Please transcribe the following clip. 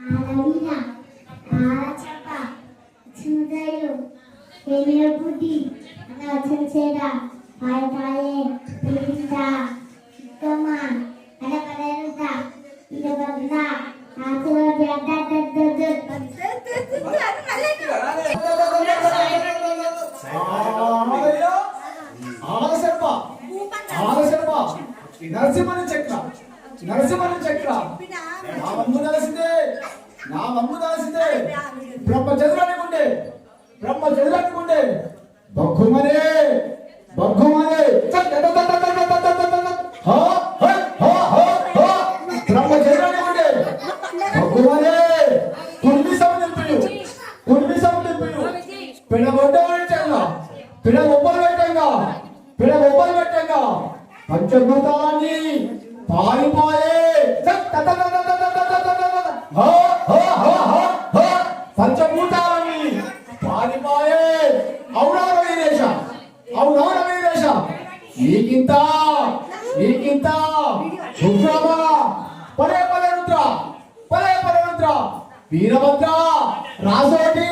ఆలవీర ఆలచప్ప చిన్నదయ్యు ఏమియ బుద్ధి అన్న వచ్చిన చేడ పాయ పాయే పిలిపింద చిక్కమ్మ అల కలరుత ఇద బగ్న ఆకుల బ్యాడ దద్ద నరసింహని చక్ర నరసింహని చక్ర నా వంపు తెలిసిందే బ్రహ్మ చంద్రానికి ఉండే బ్రహ్మ చంద్రానికి ఉండే బొగ్గుమనే బొగ్గుమనే బ్రహ్మ కుర్మి కుర్మి పిడ పిడ పెట్టంగా పిడ పెట్టంగా పంచభూతాన్ని పారిపోయే పంచభూతాలని పారిపోయే అవునా వీరేశ అవునా వీరేశ. నీకింత నీకింత రుద్రమా? పదే పదే రుద్ర పదే పదే రుద్ర. వీరభద్ర రాసోటి